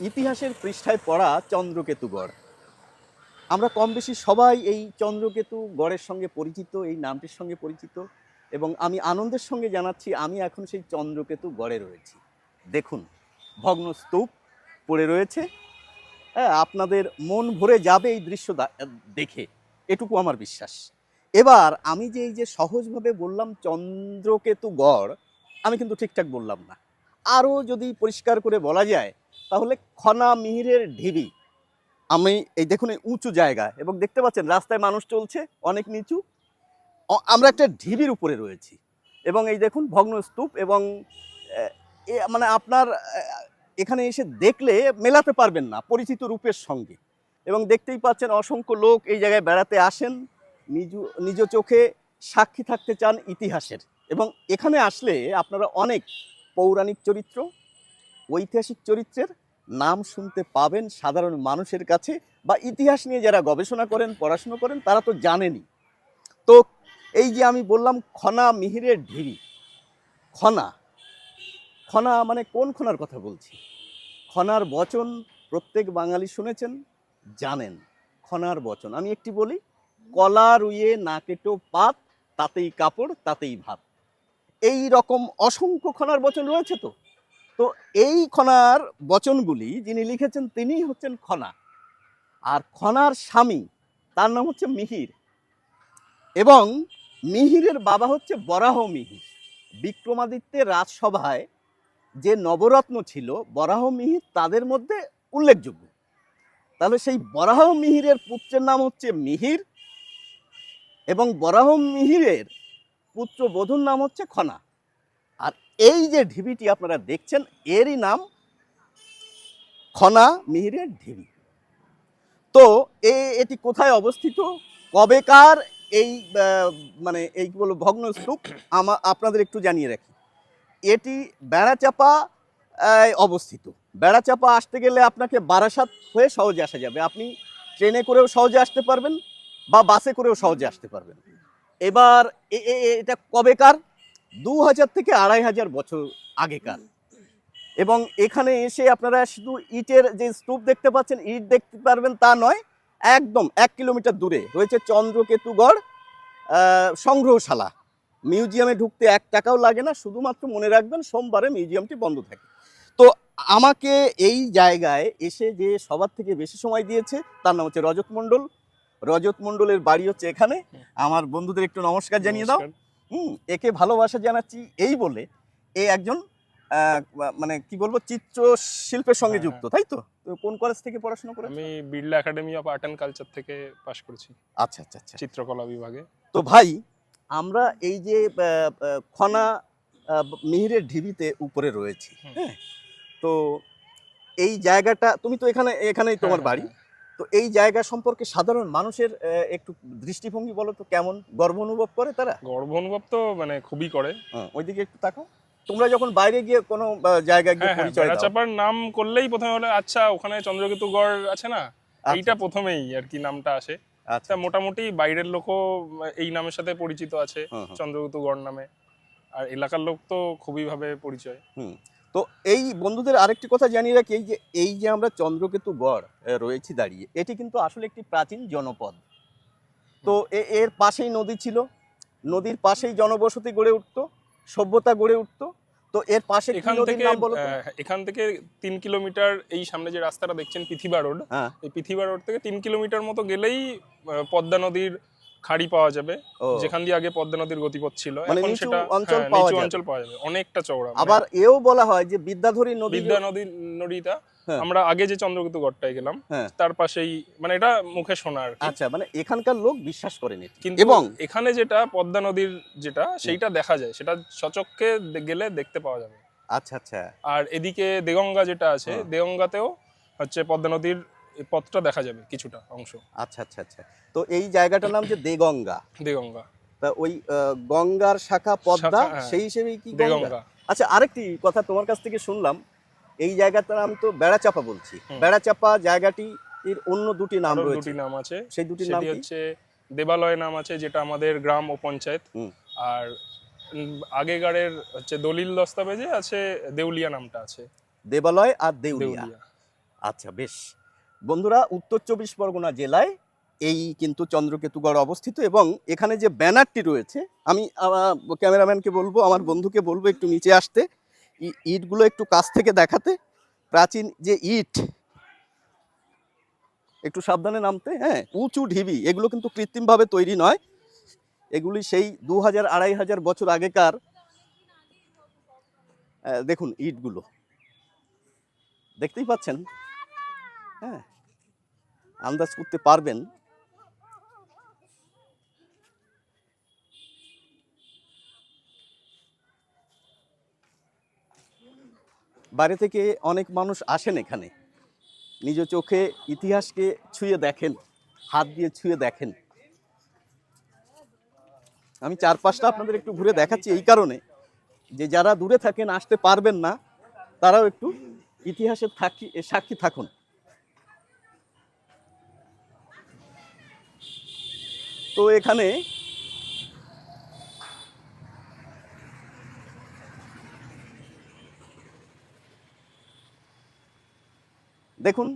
ইতিহাসের পৃষ্ঠায় পড়া চন্দ্রকেতু গড়। আমরা কম বেশি সবাই এই চন্দ্রকেতু গড়ের সঙ্গে পরিচিত, এই নামটির সঙ্গে পরিচিত এবং আমি আনন্দের সঙ্গে জানাচ্ছি, আমি এখন সেই চন্দ্রকেতু গড়ে রয়েছি। দেখুন, ভগ্ন স্তূপ পড়ে রয়েছে। হ্যাঁ আপনাদের মন ভরে যাবে এই দৃশ্য দেখে। এটুকু আমার বিশ্বাস। এবার আমি যে এই যে সহজভাবে বললাম চন্দ্রকেতু গড়, আমি কিন্তু ঠিকঠাক বললাম না। আরও যদি পরিষ্কার করে বলা যায় তাহলে খনা মিহিরের ঢিবি। আমি এই দেখুন এই উঁচু জায়গা এবং দেখতে পাচ্ছেন রাস্তায় মানুষ চলছে, অনেক নিচু। আমরা একটা ঢিবির উপরে রয়েছি এবং এই দেখুন ভগ্ন স্তূপ এবং মানে আপনার এখানে এসে দেখলে মেলাতে পারবেন না পরিচিত রূপের সঙ্গে। এবং দেখতেই পাচ্ছেন অসংখ্য লোক এই জায়গায় বেড়াতে আসেন, নিজ নিজ চোখে সাক্ষী থাকতে চান ইতিহাসের। এবং এখানে আসলে আপনারা অনেক পৌরাণিক চরিত্র ঐতিহাসিক চরিত্রের নাম শুনতে পাবেন সাধারণ মানুষের কাছে বা ইতিহাস নিয়ে যারা গবেষণা করেন, পড়াশুনো করেন, তারা তো জানেনই। তো এই যে আমি বললাম খনা মিহিরের ঢিবি। খনা। খনা মানে কোন খনার কথা বলছি? খনার বচন প্রত্যেক বাঙালি শুনেছেন, জানেন। খনার বচন। আমি একটি বলি, কলা রুইয়ে না কেটো পাত, তাতেই কাপড়, তাতেই ভাত। এই রকম অসংখ্য খনার বচন রয়েছে তো? তো এই খনার বচনগুলি যিনি লিখেছেন তিনিই হচ্ছেন খনা। আর খনার স্বামী, তার নাম হচ্ছে মিহির। এবং মিহিরের বাবা হচ্ছে বরাহ মিহির। বিক্রমাদিত্যের রাজসভায় যে নবরত্ন ছিল, বরাহ মিহির তাদের মধ্যে উল্লেখযোগ্য। তাহলে সেই বরাহ মিহিরের পুত্রের নাম হচ্ছে মিহির এবং বরাহ মিহিরের পুত্র বধূর নাম হচ্ছে খনা। এই যে ঢিবিটি আপনারা দেখছেন, এরই নাম খনা মিহিরের ঢিবি। তো এ, এটি কোথায় অবস্থিত? কবেকার এই মানে এই কি বলব ভগ্ন স্তূপ, আমা, আপনাদের একটু জানিয়ে রাখি। এটি বেড়াচাপা অবস্থিত। বেড়াচাপা আসতে গেলে আপনাকে বারাসাত হয়ে সহজে আসা যাবে। আপনি ট্রেনে করেও সহজে আসতে পারবেন বা বাসে করেও সহজে আসতে পারবেন। এবার এটা কবেকার? দু হাজার থেকে আড়াই হাজার বছর আগেকার। এবং এখানে এসে আপনারা শুধু ইটের যে স্তূপ দেখতে পাচ্ছেন ইট দেখতে পারবেন তা নয় একদম এক কিলোমিটার দূরে রয়েছে চন্দ্রকেতুগড় সংগ্রহশালা। মিউজিয়ামে ঢুকতে এক টাকাও লাগে না শুধুমাত্র মনে রাখবেন সোমবারে মিউজিয়ামটি বন্ধ থাকে। তো আমাকে এই জায়গায় এসে যে সবার থেকে বেশি সময় দিয়েছে তার নাম হচ্ছে রজত মণ্ডল রজত মণ্ডলের বাড়ি হচ্ছে এখানে। আমার বন্ধুদের একটু নমস্কার জানিয়ে দাও। হুম একে ভালোবাসা জানাচ্ছি এই বলে এ একজন মানে কি বলব চিত্র শিল্পের সঙ্গে হ্যাঁ, যুক্ত তাই তো? কোন কলেজ থেকে পড়াশোনা করে আমি Birla academy of art and culture থেকে পাশ করেছি। আচ্ছা আচ্ছা আচ্ছা। চিত্রকলা বিভাগে। তো ভাই আমরা এই যে খনা মিহিরের ঢিবিতে উপরে রয়েছি হ্যাঁ? তো এই জায়গাটা তুমি তো এখানে এখানেই তোমার হ্যাঁ, বাড়ি? হ্যাঁ, তো এই জায়গা সম্পর্কে সাধারণ মানুষের একটু দৃষ্টিভঙ্গি বলো তো কেমন গর্ব অনুভব করে তারা। গর্ব অনুভব তো মানে খুবই করে। ওইদিকে একটু তাকো তোমরা যখন বাইরে গিয়ে কোনো জায়গায় গিয়ে হ্যাঁ হ্যাঁ পরিচয় দাও। বেড়াচাপার নাম করলেই প্রথমে হলো আচ্ছা ওখানে চন্দ্রকেতু গড় আছে না? এইটা প্রথমেই আর কি নামটা আসে। আচ্ছা। মোটামুটি বাইরের লোকও এই নামের সাথে পরিচিত আছে হুম, হুম। চন্দ্রকেতু গড় নামে। আর এলাকার লোক তো খুবই ভাবে পরিচয়। তো এই বন্ধুদের আরেকটি কথা জানিয়ে রাখি এই যে এই যে আমরা চন্দ্রকেতু গড় রয়েছি দাঁড়িয়ে এটি কিন্তু আসলে একটি প্রাচীন জনপদ। তো এর পাশেই নদী ছিল নদীর পাশেই জনবসতি গড়ে উঠতো সভ্যতা গড়ে উঠতো তো এর পাশে এখান থেকে এখান থেকে তিন কিলোমিটার এই সামনে যে রাস্তাটা দেখছেন পৃথিবা রোড হ্যাঁ। এই পৃথিবা রোড থেকে তিন কিলোমিটার মতো গেলেই পদ্মা নদীর খাড়ি পাওয়া যাবে যেখান দিয়ে আগে পদ্মা নদীর গতিপথ ছিল মানে এখন সেটা অঞ্চল হ্যাঁ, পাওয়া যাবে। অঞ্চল পাওয়া যাবে অনেকটা চওড়া মানে আবার এও বলা হয় যে বিদ্যাধরী নদী বিদ্যা নদী নদীটা হ্যাঁ। আমরা আগে যে চন্দ্রকেতু গড়টায় গেলাম হ্যাঁ। তার পাশেই মানে এটা মুখে শোনা আর আচ্ছা মানে এখানকার লোক বিশ্বাস করেন। কিন্তু এবং এখানে যেটা পদ্মা নদীর যেটা সেইটা দেখা যায় সেটা সচককে গেলে দেখতে পাওয়া যাবে আচ্ছা আচ্ছা আর এদিকে দেগঙ্গা যেটা আছে। দেগঙ্গাতেও হচ্ছে পদ্মা নদীর পথটা দেখা যাবে কিছুটা অংশ। আচ্ছা আচ্ছা আচ্ছা। তো এই জায়গাটার নাম যে দেগঙ্গা। দেগঙ্গা। তা ওই গঙ্গার শাখা পদ্মা হ্যাঁ। সেই হিসেবেই কি গঙ্গা? দেগঙ্গা। আচ্ছা আরেকটি কথা তোমার কাছ থেকে শুনলাম এই জায়গাটার নাম তো বেড়াচাপা বলছি। বেড়াচাপা জায়গাটি এর অন্য দুটি নাম রয়েছে। দুটি নাম আছে। সেই দুটি নাম হচ্ছে দেবালয় নাম আছে যেটা আমাদের গ্রাম ও পঞ্চায়েত। আর আগেকারের হচ্ছে দলিল দস্তাবেজে আছে দেউলিয়া নামটা আছে। দেবালয় আর দেউলিয়া। আচ্ছা বেশ। বন্ধুরা, উত্তর চব্বিশ পরগনা জেলায় এই কিন্তু চন্দ্রকেতুগড় অবস্থিত এবং এখানে যে ব্যানারটি রয়েছে, আমি ক্যামেরাম্যানকে বলব, আমার বন্ধুকে বলব একটু নিচে আসতে। ইটগুলো একটু কাছ থেকে দেখাতে। প্রাচীন যে ইট, একটু সাবধানে নামতে হ্যাঁ উঁচু ঢিবি, এগুলো কিন্তু কৃত্রিমভাবে তৈরি নয়। এগুলি সেই দু হাজার, আড়াই হাজার বছর আগেকার দেখুন ইটগুলো। দেখতেই পাচ্ছেন? হ্যাঁ আন্দাজ করতে পারবেন। বাইরে থেকে অনেক মানুষ আসেন এখানে। নিজ চোখে ইতিহাসকে ছুঁয়ে দেখেন, হাত দিয়ে ছুঁয়ে দেখেন। আমি চার পাঁচটা আপনাদের একটু ঘুরে দেখাচ্ছি এই কারণে যে যারা দূরে থাকেন, আসতে পারবেন না, তারাও একটু ইতিহাসের থাকি, সাক্ষী থাকুন। তো এখানে দেখুন,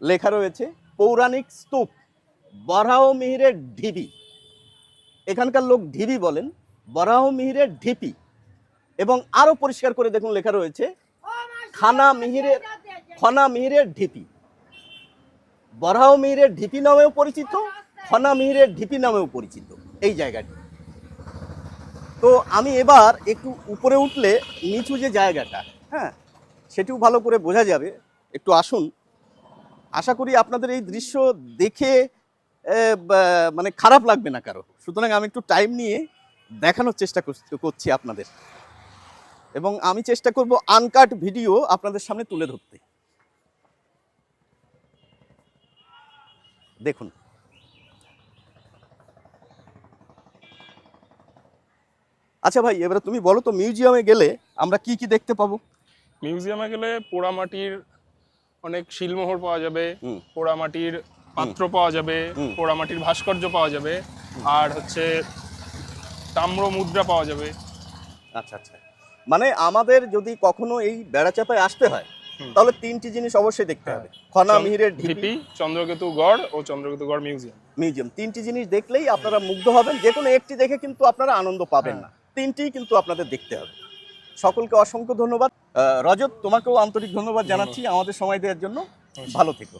লেখা রয়েছে, পৌরাণিক স্তূপ, বরাহ মিহিরের ঢিবি। এখানকার লোক ঢিবি বলেন, বরাহ মিহিরের ঢিপি। এবং আরও পরিষ্কার করে দেখুন, লেখা রয়েছে, খানা মিহিরের, খনা মিহিরের ঢিপি। বরাহ মিহিরের ঢিপি নামেও পরিচিত খনা মিহিরের ঢিপি নামেও পরিচিত এই জায়গাটি। তো আমি এবার একটু উপরে উঠলে নিচু যে জায়গাটা হ্যাঁ সেটিও ভালো করে বোঝা যাবে। একটু আসুন। আশা করি আপনাদের এই দৃশ্য দেখে মানে খারাপ লাগবে না কারও। সুতরাং আমি একটু টাইম নিয়ে দেখানোর চেষ্টা করছি আপনাদের। এবং আমি চেষ্টা করব আনকাট ভিডিও আপনাদের সামনে তুলে ধরতে। দেখুন। আচ্ছা ভাই এবারে তুমি বলো তো মিউজিয়ামে গেলে আমরা কি কি দেখতে পাবো? মিউজিয়ামে গেলে পোড়ামাটির অনেক শিলমোহর পাওয়া যাবে। পোড়ামাটির পাত্র পাওয়া যাবে। পোড়ামাটির ভাস্কর্য পাওয়া যাবে আর হচ্ছে তাম্র মুদ্রা পাওয়া যাবে। আচ্ছা আচ্ছা। মানে আমাদের যদি কখনো এই বেড়াচাপায় আসতে হয় তাহলে তিনটি জিনিস অবশ্যই দেখতে হবে। খনা মিহিরের ঢিপি। ঢিপি চন্দ্রকেতু গড় ও চন্দ্রকেতু গড় মিউজিয়াম। মিউজিয়াম। তিনটি জিনিস দেখলেই আপনারা মুগ্ধ হবেন যে কোনো একটি দেখে কিন্তু আপনারা আনন্দ পাবেন না। তিনটিই কিন্তু আপনাদের দেখতে হবে। সকলকে অসংখ্য ধন্যবাদ। রজত তোমাকেও আন্তরিক ধন্যবাদ জানাচ্ছি। আমাদের সময় দেওয়ার জন্য। ভালো থেকো।